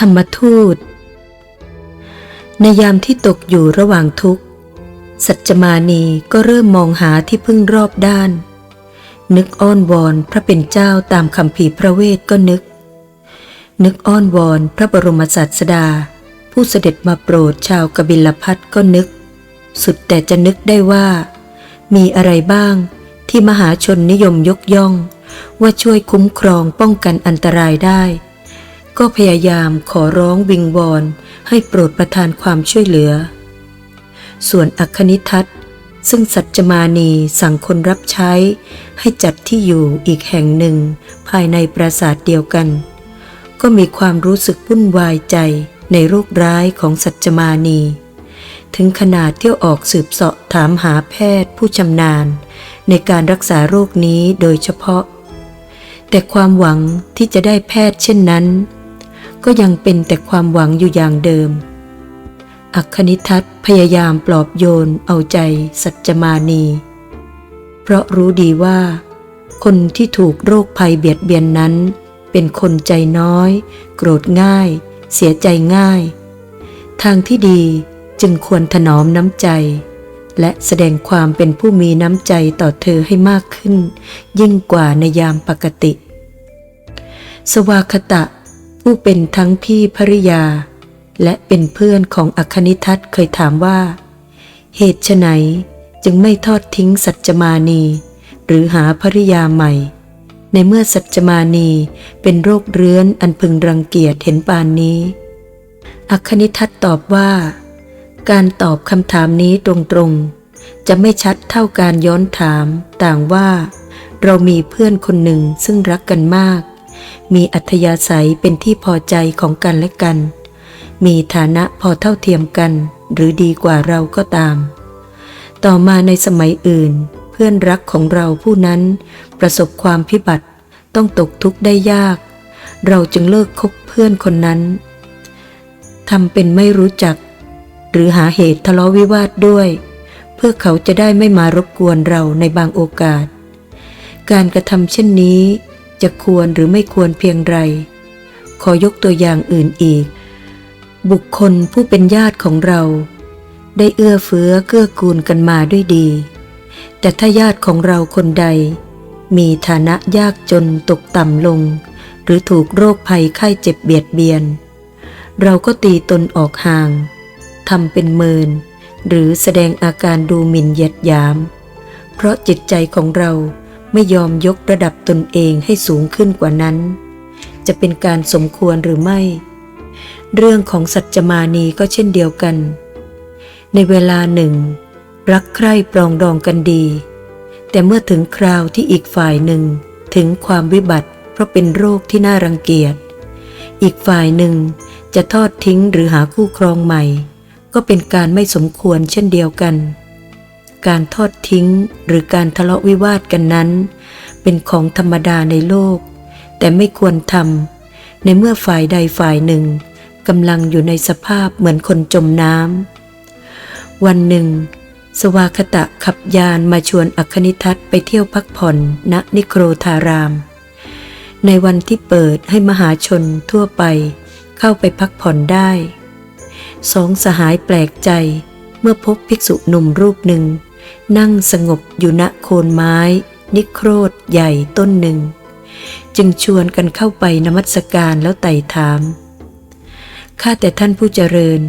ธรรมทูต ในยามที่ตกอยู่ระหว่างทุกข์ สัจมานีก็เริ่มมองหาที่พึ่งรอบด้าน นึกอ้อนวอนพระเป็นเจ้าตามคำภีพระเวทก็นึก นึกอ้อนวอนพระบรมศาสดา ผู้เสด็จมาโปรดชาวกบิลพัทก็นึก สุดแต่จะนึกได้ว่า มีอะไรบ้างที่มหาชนนิยมยกย่อง ว่าช่วยคุ้มครองป้องกันอันตรายได้ ก็พยายามขอร้องวิงวอนให้โปรดประทานความช่วยเหลือ ส่วนอัคคณิทัศซึ่งสัจจมานีสั่งคนรับใช้ให้จัดที่อยู่อีกแห่งหนึ่งภายในปราสาทเดียวกัน ก็มีความรู้สึกวุ่นวายใจในโรคร้ายของสัจจมานี ถึงขนาดเที่ยวออกสืบเสาะถามหาแพทย์ผู้ชำนาญ ในการรักษาโรคนี้โดยเฉพาะ แต่ความหวังที่จะได้แพทย์เช่นนั้น ก็ยังเป็นแต่ความหวังอยู่อย่างเดิม อัคคณิทัศพยายามปลอบโยนเอาใจสัจจมานี เพราะรู้ดีว่า คนที่ถูกโรคภัยเบียดเบียนนั้น เป็นคนใจน้อย โกรธง่าย เสียใจง่าย ทางที่ดีจึงควรถนอมน้ำใจ และแสดงความเป็นผู้มีน้ำใจต่อเธอให้มากขึ้น ยิ่งกว่าในยามปกติ สวากตะ ผู้เป็นทั้งพี่ภริยา และเป็นเพื่อนของอัคณิทัศน์เคยถามว่า เหตุไนจึงไม่ทอดทิ้งสัจจมานี หรือหาภริยาใหม่ ในเมื่อสัจจมานีเป็นโรคเรื้อนอันพึงรังเกียจเห็นปานนี้อัคณิทัศน์ตอบว่า การตอบคำถามนี้ตรงๆ จะไม่ชัดเท่าการย้อนถามต่างว่า เรามีเพื่อนคนหนึ่งซึ่งรักกันมาก มีอัธยาศัยเป็นที่พอใจของกันและกัน มีฐานะพอเท่าเทียมกัน หรือดีกว่าเราก็ตาม ต่อมาในสมัยอื่น เพื่อนรักของเราผู้นั้นประสบความพิบัติต้องตกทุกข์ได้ยาก เราจึงเลิกคบเพื่อนคนนั้นทำเป็นไม่รู้จัก หรือหาเหตุทะเลาะวิวาทด้วย เพื่อเขาจะได้ไม่มารบกวนเราในบางโอกาส การกระทำเช่นนี้ จะควรหรือไม่ควรเพียงไร ขอยกตัวอย่างอื่นอีก บุคคลผู้เป็นญาติของเรา ได้เอื้อเฟื้อเกื้อกูลกันมาด้วยดี แต่ถ้าญาติของเราคนใด มีฐานะยากจนตกต่ำลง หรือถูกโรคภัยไข้เจ็บเบียดเบียน เราก็ตีตนออกห่างทำเป็นเมิน หรือแสดงอาการดูหมิ่นเหยียดหยาม เพราะจิตใจของเรา ไม่ยอมยกระดับตนเองให้สูงขึ้นกว่านั้น จะเป็นการสมควรหรือไม่ เรื่องของสัจจมานีก็เช่นเดียวกัน ในเวลาหนึ่ง รักใคร่ปรองดองกันดี แต่เมื่อถึงคราวที่อีกฝ่ายหนึ่งถึงความวิบัติเพราะเป็นโรคที่น่ารังเกียจ อีกฝ่ายหนึ่งจะทอดทิ้งหรือหาคู่ครองใหม่ ก็เป็นการไม่สมควรเช่นเดียวกัน การทอดทิ้งหรือการทะเลาะวิวาทกันนั้น เป็นของธรรมดาในโลก แต่ไม่ควรทำในเมื่อฝ่ายใดฝ่ายหนึ่งกำลังอยู่ในสภาพเหมือนคนจมน้ำวันหนึ่ง สวากตะขับยานมาชวนอัคคณิทัศไปเที่ยวพักผ่อนณนิโครธาราม ในวันที่เปิดให้มหาชนทั่วไปเข้าไปพักผ่อนได้ สองสหายแปลกใจเมื่อพบภิกษุหนุ่มรูปหนึ่ง นั่งสงบอยู่ณโคนไม้ นิโครธใหญ่ต้นหนึ่ง จึงชวนกันเข้าไปนมัสการแล้วไต่ถาม ข้าแต่ท่านผู้เจริญ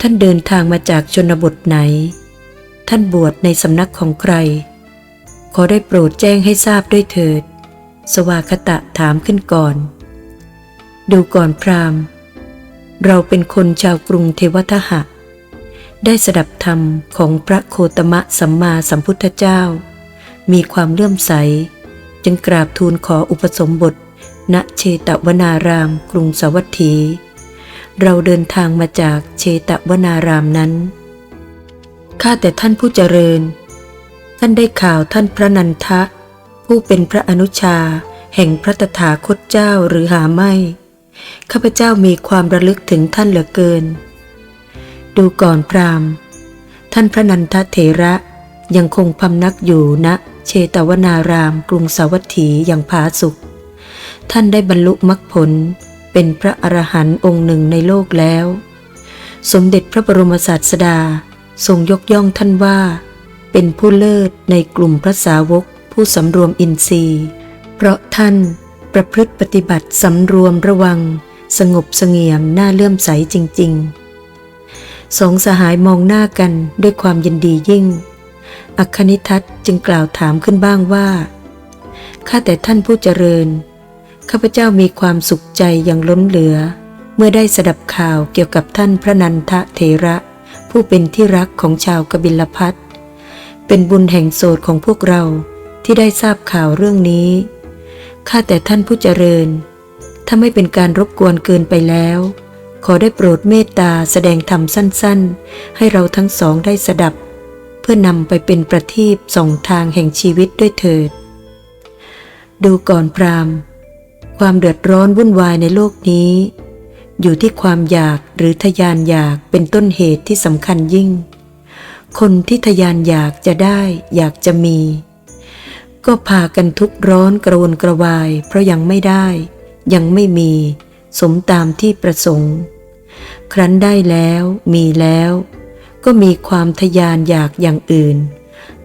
ท่านเดินทางมาจากชนบทไหน ท่านบวชในสำนักของใคร ขอได้โปรดแจ้งให้ทราบด้วยเถิด สวากตะถามขึ้นก่อน ดูก่อนพราหมณ์ เราเป็นคนชาวกรุงเทวทหะ ได้สดับธรรมของพระโคตมะสัมมาสัมพุทธเจ้า มีความเลื่อมใส จึงกราบทูลขออุปสมบท ณเชตวนารามกรุงสวัตถี เราเดินทางมาจากเชตวนารามนั้น ข้าแต่ท่านผู้เจริญ ท่านได้ข่าวท่านพระนันทะ ผู้เป็นพระอนุชา แห่งพระตถาคตเจ้าหรือหาไม่ ข้าพเจ้ามีความระลึกถึงท่านเหลือเกิน ดูก่อนพราหมณ์ ท่านพระนันทเถระยังคงพำนักอยู่ณเชตวนารามกรุงสาวัตถีอย่างผาสุกท่านได้บรรลุมรรคผลเป็นพระอรหันต์องค์หนึ่งในโลกแล้ว สมเด็จพระบรมศาสดาทรงยกย่องท่านว่า เป็นผู้เลิศในกลุ่มพระสาวกผู้สำรวมอินทรีย์ เพราะท่านประพฤติปฏิบัติสำรวมระวัง สงบเสงี่ยมน่าเลื่อมใสจริง ๆ สองสหายมองหน้ากันด้วยความยินดียิ่ง อัคคณิทัตจึงกล่าวถามขึ้นบ้างว่า ข้าแต่ท่านผู้เจริญ ข้าพเจ้ามีความสุขใจอย่างล้นเหลือ เมื่อได้สดับข่าวเกี่ยวกับท่านพระนันทะเถระ ผู้เป็นที่รักของชาวกบิลพัทเป็นบุญแห่งโสดของพวกเราที่ได้ทราบข่าวเรื่องนี้ ข้าแต่ท่านผู้เจริญ ถ้าไม่เป็นการรบกวนเกินไปแล้ว ขอได้โปรดเมตตาแสดงธรรมสั้นๆ ให้เราทั้งสองได้สดับ เพื่อนำไปเป็นประทีปส่องทางแห่งชีวิตด้วยเถิด ดูก่อนพรามความเดือดร้อนวุ่นวายในโลกนี้ อยู่ที่ความอยากหรือทยานอยากเป็นต้นเหตุที่สำคัญยิ่ง คนที่ทยานอยากจะได้อยากจะมี ก็พากันทุกร้อนกระวนกระวาย เพราะยังไม่ได้ ยังไม่มี สมตามที่ประสงค์ ครั้นได้แล้วมีแล้ว ก็มีความทยานอยากอย่างอื่น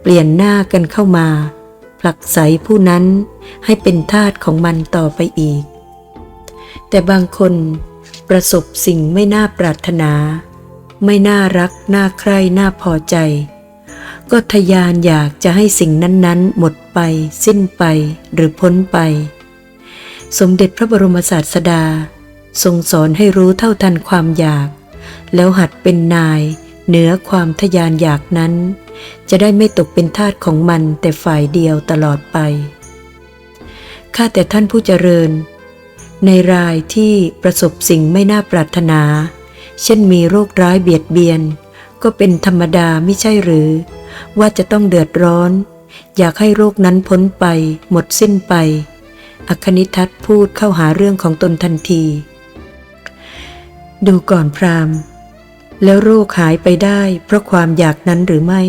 เปลี่ยนหน้ากันเข้ามา ผลักไสผู้นั้นให้เป็นทาสของมันต่อไปอีก แต่บางคนประสบสิ่งไม่น่าปรารถนา ไม่น่ารัก น่าใคร่ น่าพอใจ ก็ทยานอยากจะให้สิ่งนั้นๆ หมดไป สิ้นไปหรือพ้นไป สมเด็จพระบรมศาสดา ทรงสอนให้รู้เท่าทันความอยาก แล้วหัดเป็นนาย เหนือความทยานอยากนั้น จะได้ไม่ตกเป็นทาสของมันแต่ฝ่ายเดียวตลอดไป ข้าแต่ท่านผู้เจริญ ในรายที่ประสบสิ่งไม่น่าปรารถนา เช่นมีโรคร้ายเบียดเบียน ก็เป็นธรรมดาไม่ใช่หรือ ว่าจะต้องเดือดร้อน อยากให้โรคนั้นพ้นไป หมดสิ้นไป อคคณิทัตพูดเข้าหาเรื่องของตนทันที ดูก่อนพรามแล้วโรคหายไปได้เพราะความอยากนั้นหรือไม่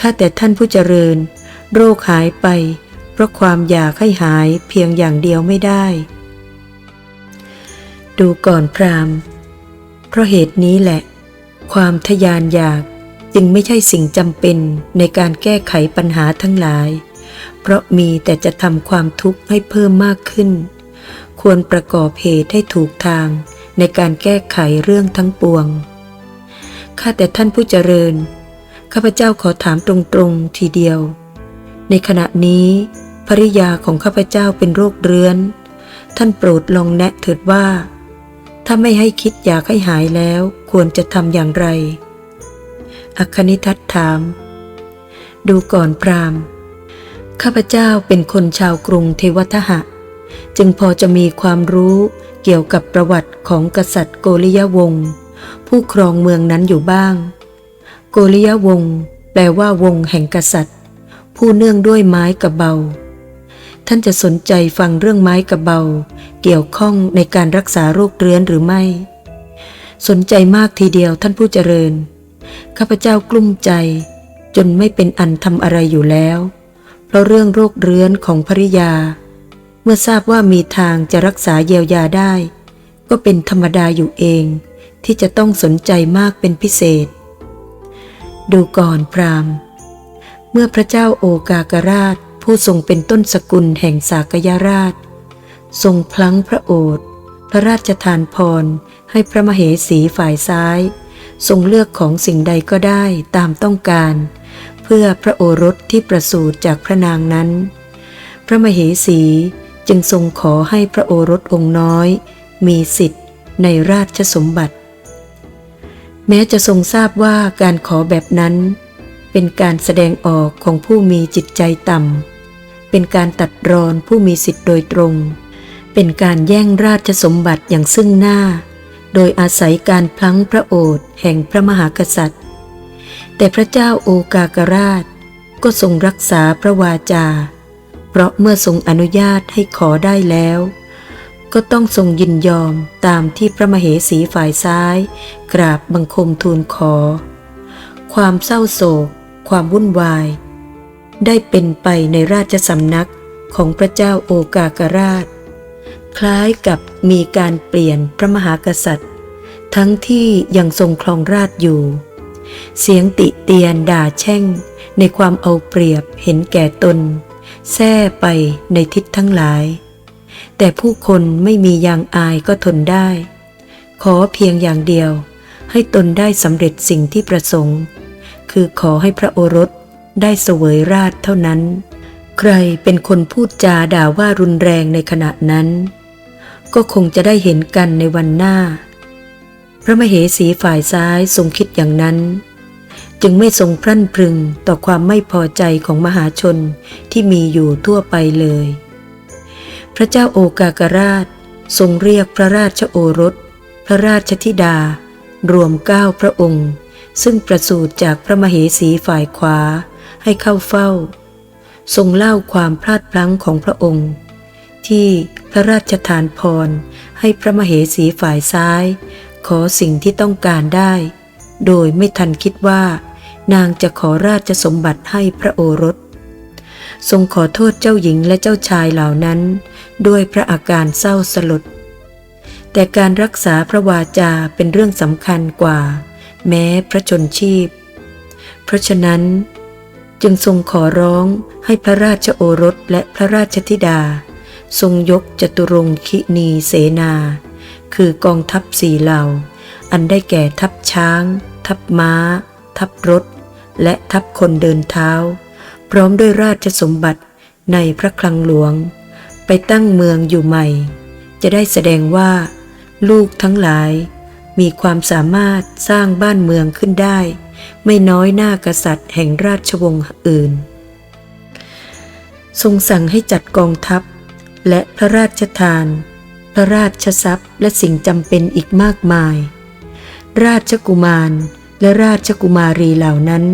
ข้าแต่ท่านผู้เจริญ โรคหายไป เพราะความอยากให้หายเพียงอย่างเดียวไม่ได้ ดูก่อนพรามเพราะเหตุนี้แหละ ความทยานอยากจึงไม่ใช่สิ่งจำเป็นในการแก้ไขปัญหาทั้งหลาย เพราะมีแต่จะทำความทุกข์ให้เพิ่มมากขึ้น ควรประกอบเหตุให้ถูกทาง ในการแก้ไขเรื่องทั้งปวง ข้าแต่ท่านผู้เจริญ ข้าพเจ้าขอถามตรงๆทีเดียว ในขณะนี้ภริยาของข้าพเจ้าเป็นโรคเรื้อน ท่านโปรดลองแนะเถิดว่า ถ้าไม่ให้คิดอยากให้หายแล้วควรจะทำอย่างไร อัคคณิทัตถาม ดูก่อนพรามข้าพเจ้าเป็นคนชาวกรุงเทวทหะ จึงพอจะมีความรู้ เกี่ยวกับประวัติของกษัตริย์โกริยวงศ์ผู้ครองเมืองนั้นอยู่บ้าง โกริยวงศ์แปลว่าวงแห่งกษัตริย์ ผู้เนื่องด้วยไม้กระเบา ท่านจะสนใจฟังเรื่องไม้กระเบา เกี่ยวข้องในการรักษาโรคเรื้อนหรือไม่ สนใจมากทีเดียวท่านผู้เจริญ ข้าพเจ้ากลุ้มใจ จนไม่เป็นอันทำอะไรอยู่แล้ว เพราะเรื่องโรคเรื้อนของภริยา เมื่อทราบว่ามีทางจะรักษาเยียวยาได้ ก็เป็นธรรมดาอยู่เอง ที่จะต้องสนใจมากเป็นพิเศษ ดูก่อนพรามเมื่อพระเจ้าโอกากราช ผู้ทรงเป็นต้นสกุลแห่งสากยราช ทรงพลั้งพระโอษฐ์พระราชทานพรให้พระมเหสีฝ่ายซ้าย ทรงเลือกของสิ่งใดก็ได้ตามต้องการ เพื่อพระโอรสที่ประสูติจากพระนางนั้น พระมเหสี จึงทรงขอให้พระโอรสองค์น้อย มีสิทธิ์ในราชสมบัติ แม้จะทรงทราบว่าการขอแบบนั้น เป็นการแสดงออกของผู้มีจิตใจต่ำ เป็นการตัดรอนผู้มีสิทธิ์โดยตรง เป็นการแย่งราชสมบัติอย่างซึ่งหน้า โดยอาศัยการพลั้งพระโอษฐ์แห่งพระมหากษัตริย์ แต่พระเจ้าโอกากราช ก็ทรงรักษาพระวาจา เพราะเมื่อทรงอนุญาตให้ขอได้แล้ว ก็ต้องทรงยินยอมตามที่พระมเหสีฝ่ายซ้าย กราบบังคมทูลขอ ความเศร้าโศก ความวุ่นวาย ได้เป็นไปในราชสำนักของพระเจ้าโอกากราช คล้ายกับมีการเปลี่ยนพระมหากษัตริย์ ทั้งที่ยังทรงครองราชอยู่ เสียงติเตียนด่าแช่งในความเอาเปรียบเห็นแก่ตน แท่ไปในทิศทั้งหลาย แต่ผู้คนไม่มียางอายก็ทนได้ ขอเพียงอย่างเดียว ให้ตนได้สำเร็จสิ่งที่ประสงค์ คือขอให้พระโอรสได้เสวยราชเท่านั้น ใครเป็นคนพูดจาด่าว่ารุนแรงในขณะนั้น ก็คงจะได้เห็นกันในวันหน้า พระมเหสีฝ่ายซ้ายทรงคิดอย่างนั้น จึงไม่ทรงพรั่นพรึงต่อความไม่พอใจของมหาชนที่มีอยู่ทั่วไปเลย พระเจ้าโอกากราช ทรงเรียกพระราชโอรส พระราชธิดา รวมเก้าพระองค์ ซึ่งประสูติจากพระมเหสีฝ่ายขวาให้เข้าเฝ้า ทรงเล่าความพลาดพลั้งของพระองค์ ที่พระราชทานพรให้พระมเหสีฝ่ายซ้าย ขอสิ่งที่ต้องการได้ โดยไม่ทันคิดว่า นางจะขอราชสมบัติให้พระโอรส ทรงขอโทษเจ้าหญิงและเจ้าชายเหล่านั้น ด้วยพระอาการเศร้าสลด แต่การรักษาพระวาจาเป็นเรื่องสำคัญกว่า แม้พระชนชีพ เพราะฉะนั้น จึงทรงขอร้องให้พระราชโอรสและพระราชธิดา ทรงยกจตุรงคินีเสนา คือกองทัพสี่เหล่า อันได้แก่ทัพช้าง ทัพม้า ทัพรถ และทัพคนเดินเท้า พร้อมด้วยราชสมบัติในพระคลังหลวง ไปตั้งเมืองอยู่ใหม่ จะได้แสดงว่า ลูกทั้งหลาย มีความสามารถสร้างบ้านเมืองขึ้นได้ ไม่น้อยหน้ากษัตริย์แห่งราชวงศ์อื่น ทรงสั่งให้จัดกองทัพ และพระราชทาน พระราชทรัพย์และสิ่งจำเป็นอีกมากมาย ราชกุมาร และราชกุมารีเหล่านั้น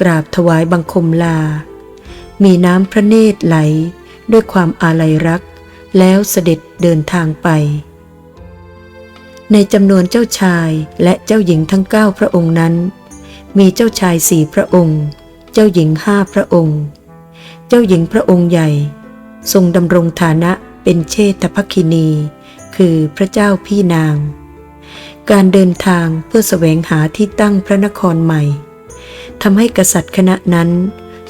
กราบถวายบังคมลา มีน้ำพระเนตรไหลด้วยความอาลัยรัก แล้วเสด็จเดินทางไป ในจำนวนเจ้าชายและเจ้าหญิงทั้งเก้าพระองค์นั้น มีเจ้าชายสี่พระองค์ เจ้าหญิงห้าพระองค์ เจ้าหญิงพระองค์ใหญ่ ทรงดำรงฐานะเป็นเชษฐภคินี คือพระเจ้าพี่นาง การเดินทางเพื่อแสวงหาที่ตั้งพระนครใหม่ทำให้กษัตริย์คณะนั้น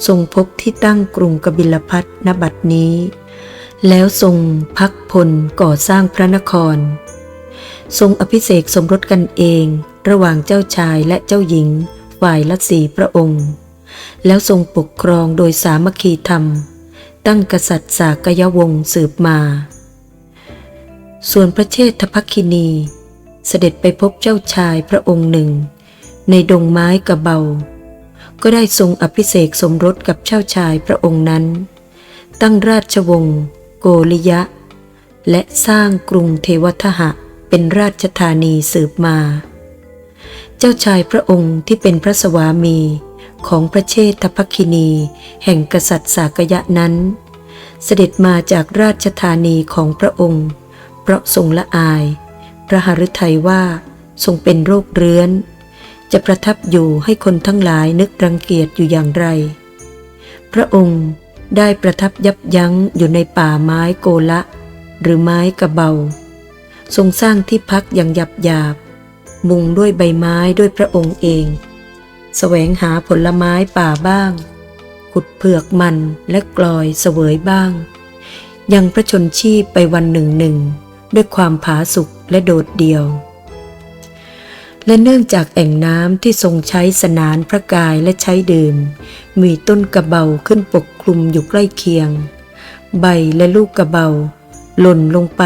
ทรงพบที่ตั้งกรุงกบิลพัทนบัดนี้ แล้วทรงพักพลก่อสร้างพระนคร ทรงอภิเษกสมรสกันเองระหว่างเจ้าชายและเจ้าหญิงฝ่ายละสีพระองค์ แล้วทรงปกครองโดยสามัคคีธรรม ตั้งกษัตริย์สากยวงศ์สืบมา ส่วนพระเชษฐภคินี เสด็จไปพบเจ้าชายพระองค์หนึ่ง ในดงไม้กระเบา ก็ได้ทรงอภิเษกสมรสกับเจ้าชายพระองค์นั้น ตั้งราชวงศ์โกริยะ และสร้างกรุงเทวทหะเป็นราชธานีสืบมา เจ้าชายพระองค์ที่เป็นพระสวามีของพระเชษฐภคินี แห่งกษัตริย์สากยะนั้น เสด็จมาจากราชธานีของพระองค์ เพราะทรงละอาย พระหฤทัยว่าทรงเป็นโรคเรื้อน จะประทับอยู่ให้คนทั้งหลายนึกรังเกียจอยู่อย่างไร พระองค์ได้ประทับยับยั้งอยู่ในป่าไม้โกละ หรือไม้กระเบา ทรงสร้างที่พักอย่างหยับหยาบ มุงด้วยใบไม้ด้วยพระองค์เองแสวงหาผลไม้ป่าบ้าง ขุดเผือกมันและกลอยเสวยบ้าง ยังพระชนชีพไปวันหนึ่งหนึ่ง ด้วยความผาสุกและโดดเดี่ยว และเนื่องจากแอ่งน้ำที่ทรงใช้สนานพระกายและใช้ดื่ม มีต้นกระเบาขึ้นปกคลุมอยู่ใกล้เคียง ใบและลูกกระเบา หล่นลงไป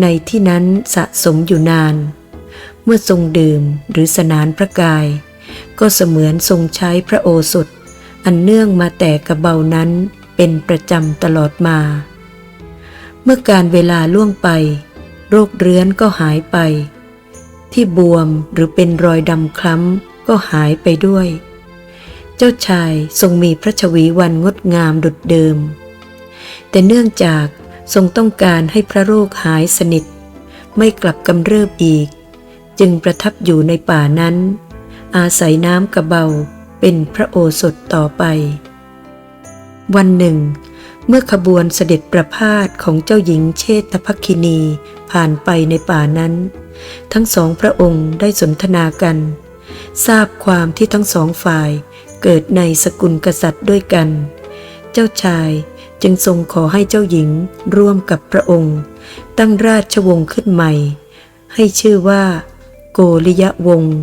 ในที่นั้นสะสมอยู่นาน เมื่อทรงดื่มหรือสนานพระกาย ก็เสมือนทรงใช้พระโอสถ อันเนื่องมาแต่กระเบานั้นเป็นประจำตลอดมา เมื่อการเวลาล่วงไป โรคเรื้อนก็หายไป ที่บวมหรือเป็นรอยดำคล้ำก็หายไปด้วย เจ้าชายทรงมีพระชวีวันงดงามดุดเดิม แต่เนื่องจากทรงต้องการให้พระโรคหายสนิท ไม่กลับกำเริบอีก จึงประทับอยู่ในป่านั้น อาศัยน้ำกระเบาเป็นพระโอสถต่อไป วันหนึ่ง เมื่อขบวนเสด็จประพาสของเจ้าหญิงเชษฐภัคินีผ่านไปในป่านั้น ทั้งสองพระองค์ได้สนทนากัน ทราบความที่ทั้งสองฝ่ายเกิดในสกุลกษัตริย์ด้วยกัน เจ้าชายจึงทรงขอให้เจ้าหญิงร่วมกับพระองค์ ตั้งราชวงศ์ขึ้นใหม่ ให้ชื่อว่า โกริยะวงศ์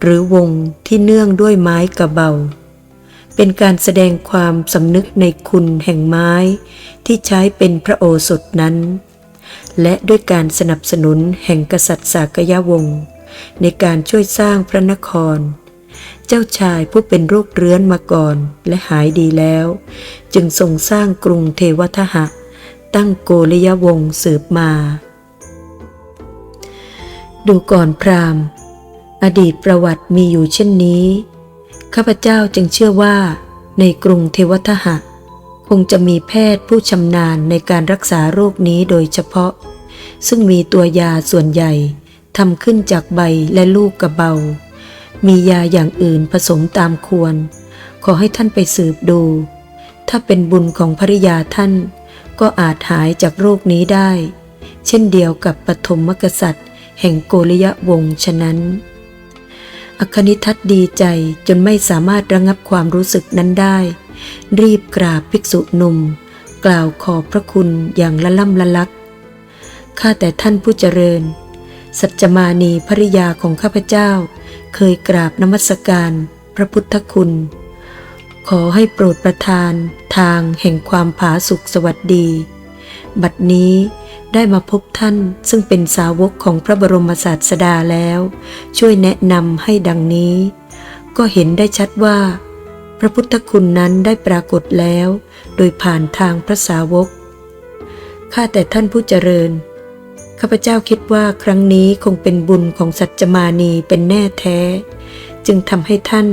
หรือวงศ์ที่เนื่องด้วยไม้กระเบา เป็นการแสดงความสำนึกในคุณแห่งไม้ ที่ใช้เป็นพระโอสถนั้น และด้วยการสนับสนุนแห่งกษัตริย์สากยวงศ์ในการช่วยสร้างพระนคร เจ้าชายผู้เป็นโรคเรื้อนมาก่อนและหายดีแล้ว จึงทรงสร้างกรุงเทวทหะ ตั้งโกริยวงศ์สืบมา ดูก่อนพราหมณ์ อดีตประวัติมีอยู่เช่นนี้ ข้าพเจ้าจึงเชื่อว่า ในกรุงเทวทหะ คงจะมีแพทย์ผู้ชำนาญในการรักษาโรคนี้โดยเฉพาะ ซึ่งมีตัวยาส่วนใหญ่ทำขึ้นจากใบและลูกกระเบา มียาอย่างอื่นผสมตามควร ขอให้ท่านไปสืบดู ถ้าเป็นบุญของภริยาท่าน ก็อาจหายจากโรคนี้ได้ เช่นเดียวกับปฐมกษัตริย์ แห่งโกริยะวงศ์ฉะนั้น อคณิทัตดีใจจนไม่สามารถระงับความรู้สึกนั้นได้ รีบกราบภิกษุหนุ่ม กล่าวขอบพระคุณอย่างละล่ำละลักข้าแต่ท่านผู้เจริญ สัจมานีภริยาของข้าพเจ้า เคยกราบนมัสการพระพุทธคุณ ขอให้โปรดประทานทางแห่งความผาสุกสวัสดี บัดนี้ได้มาพบท่านซึ่งเป็นสาวกของพระบรมศาสดาแล้ว ช่วยแนะนำให้ดังนี้ ก็เห็นได้ชัดว่า พระพุทธคุณนั้นได้ปรากฏแล้ว โดยผ่านทางพระสาวก ข้าแต่ท่านผู้เจริญ ข้าพเจ้าคิดว่าครั้งนี้คงเป็นบุญของสัจจมานีเป็นแน่แท้ จึงทำให้ท่าน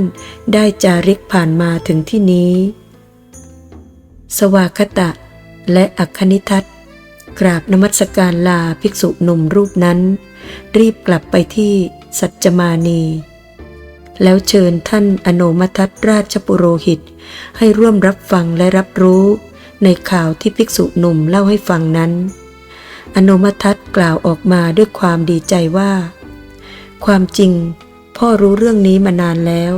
ได้จาริกผ่านมาถึงที่นี้ สวากตะและอัคคณิทัต กราบนมัสการลาภิกษุหนุ่มรูปนั้น รีบกลับไปที่สัจจมานี แล้วเชิญท่านอโนมทัตราชปุโรหิต ให้ร่วมรับฟังและรับรู้ในข่าวที่ภิกษุหนุ่มเล่าให้ฟังนั้น อโนมทัตกล่าวออกมาด้วยความดีใจว่า ความจริงพ่อรู้เรื่องนี้มานานแล้ว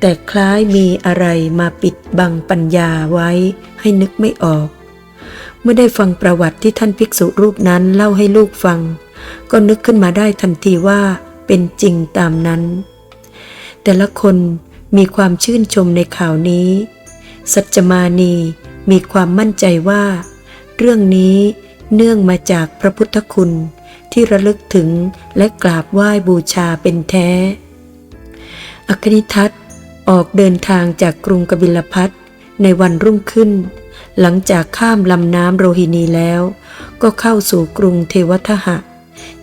แต่คล้ายมีอะไรมาปิดบังปัญญาไว้ให้นึกไม่ออก เมื่อได้ฟังประวัติที่ท่านภิกษุรูปนั้นเล่าให้ลูกฟัง ก็นึกขึ้นมาได้ทันทีว่าเป็นจริงตามนั้น แต่ละคนมีความชื่นชมในข่าวนี้ สัจมานีมีความมั่นใจว่า เรื่องนี้เนื่องมาจากพระพุทธคุณที่ระลึกถึงและกราบไหว้บูชาเป็นแท้ อคนิทัตออกเดินทางจากกรุงกบิลพัทในวันรุ่งขึ้น หลังจากข้ามลำน้ำโรฮินีแล้ว ก็เข้าสู่กรุงเทวทหะ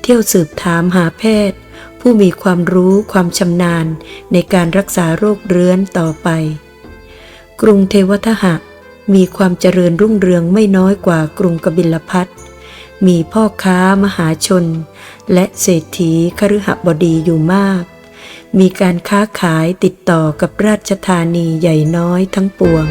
เที่ยวสืบถามหาแพทย์ ผู้มีความรู้ความชำนาญในการรักษาโรคเรื้อนต่อไป กรุงเทวทหะมีความเจริญรุ่งเรืองไม่น้อยกว่ากรุงกบิลพัทมีพ่อค้ามหาชน และเศรษฐีคฤหบดีอยู่มาก มีการค้าขายติดต่อกับราชธานีใหญ่น้อยทั้งปวง